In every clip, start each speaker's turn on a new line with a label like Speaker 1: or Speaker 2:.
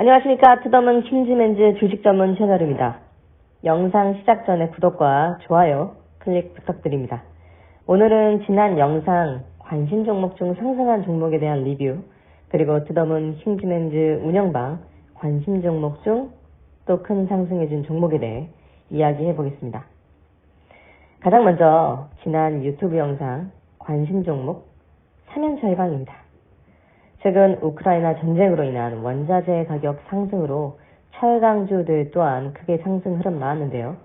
Speaker 1: 안녕하십니까. 투더문 킹즈맨즈 주식 전문 채널입니다. 영상 시작 전에 구독과 좋아요 클릭 부탁드립니다. 오늘은 지난 영상 관심 종목 중 상승한 종목에 대한 리뷰, 그리고 투더문 킹즈맨즈 운영방 관심 종목 중 또 큰 상승해준 종목에 대해 이야기해 보겠습니다. 가장 먼저 지난 유튜브 영상 관심 종목 3연차 해방입니다. 최근 우크라이나 전쟁으로 인한 원자재 가격 상승으로 철강주들 또한 크게 상승 흐름 나왔는데요.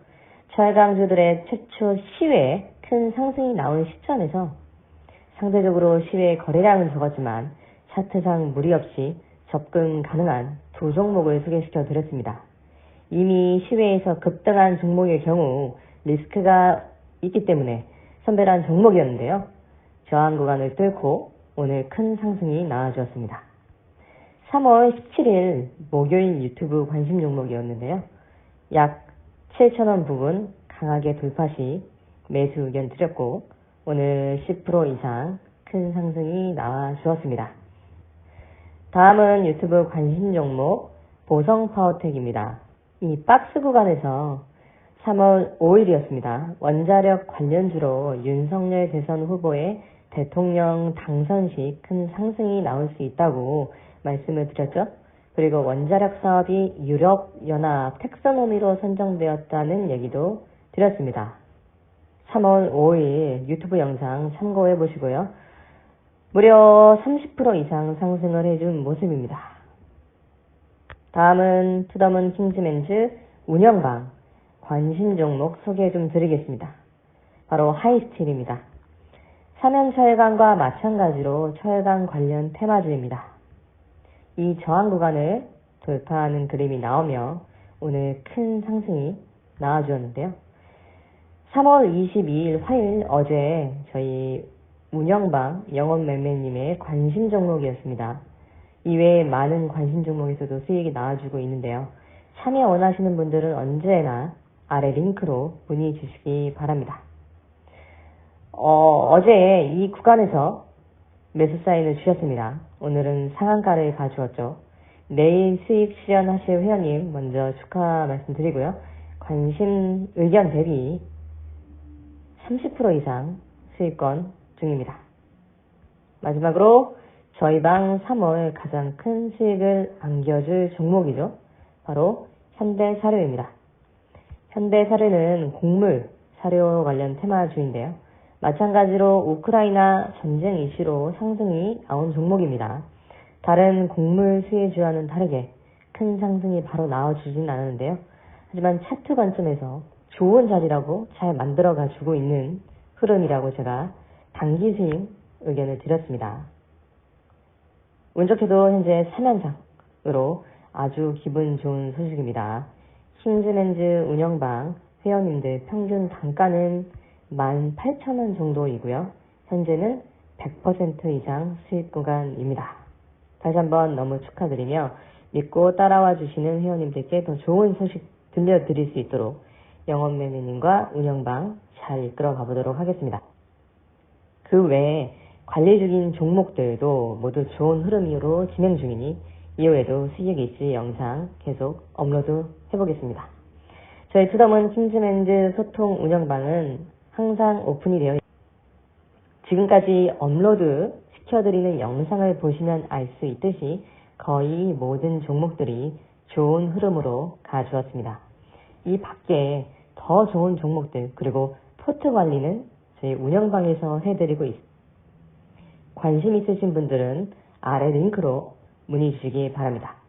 Speaker 1: 철강주들의 최초 시외에 큰 상승이 나온 시점에서 상대적으로 시외 거래량은 적었지만 차트상 무리 없이 접근 가능한 두 종목을 소개시켜 드렸습니다. 이미 시외에서 급등한 종목의 경우 리스크가 있기 때문에 선별한 종목이었는데요. 저항 구간을 뚫고 오늘 큰 상승이 나와주었습니다. 3월 17일 목요일 유튜브 관심 종목이었는데요. 약 7천원 부분 강하게 돌파 시 매수 의견 드렸고 오늘 10% 이상 큰 상승이 나와 주었습니다. 다음은 유튜브 관심 종목 보성 파워텍입니다. 이 박스 구간에서 3월 5일이었습니다. 원자력 관련주로 윤석열 대선 후보의 대통령 당선 시 큰 상승이 나올 수 있다고 말씀을 드렸죠. 그리고 원자력 사업이 유럽연합 텍서노미로 선정되었다는 얘기도 드렸습니다. 3월 5일 유튜브 영상 참고해 보시고요. 무려 30% 이상 상승을 해준 모습입니다. 다음은 투더문 킹즈맨즈 운영방 관심 종목 소개 좀 드리겠습니다. 바로 하이스틸입니다. 사면철강과 마찬가지로 철강 관련 테마주입니다. 이 저항 구간을 돌파하는 그림이 나오며 오늘 큰 상승이 나와주었는데요. 3월 22일 화요일 어제 저희 운영방 영업매매님의 관심 종목이었습니다. 이외에 많은 관심 종목에서도 수익이 나와주고 있는데요. 참여 원하시는 분들은 언제나 아래 링크로 문의 주시기 바랍니다. 어, 어제 이 구간에서 매수 사인을 주셨습니다. 오늘은 상한가를 가주었죠. 내일 수익 실현하실 회원님 먼저 축하 말씀드리고요. 관심 의견 대비 30% 이상 수익권 중입니다. 마지막으로 저희 방 3월 가장 큰 수익을 안겨줄 종목이죠. 바로 현대사료입니다. 현대사료는 곡물, 사료 관련 테마주인데요. 마찬가지로 우크라이나 전쟁 이슈로 상승이 나온 종목입니다. 다른 곡물 수혜주와는 다르게 큰 상승이 바로 나와주진 않았는데요. 하지만 차트 관점에서 좋은 자리라고 잘 만들어가 주고 있는 흐름이라고 제가 단기 수익 의견을 드렸습니다. 운 좋게도 현재 3연상으로 아주 기분 좋은 소식입니다. 킹즈맨즈 운영방 회원님들 평균 단가는 18,000원 정도이고요. 현재는 100% 이상 수익 구간입니다. 다시 한번 너무 축하드리며 믿고 따라와 주시는 회원님들께 더 좋은 소식 들려드릴 수 있도록 영업매매님과 운영방 잘 이끌어 가보도록 하겠습니다. 그 외에 관리 중인 종목들도 모두 좋은 흐름으로 진행 중이니 이후에도 수익 이슈 영상 계속 업로드 해보겠습니다. 저희 투덤은 킹즈맨즈 소통 운영방은 항상 오픈이 되어 지금까지 업로드 시켜드리는 영상을 보시면 알 수 있듯이 거의 모든 종목들이 좋은 흐름으로 가주었습니다. 이 밖에 더 좋은 종목들 그리고 포트 관리는 저희 운영방에서 해드리고 있습니다. 관심 있으신 분들은 아래 링크로 문의 주시기 바랍니다.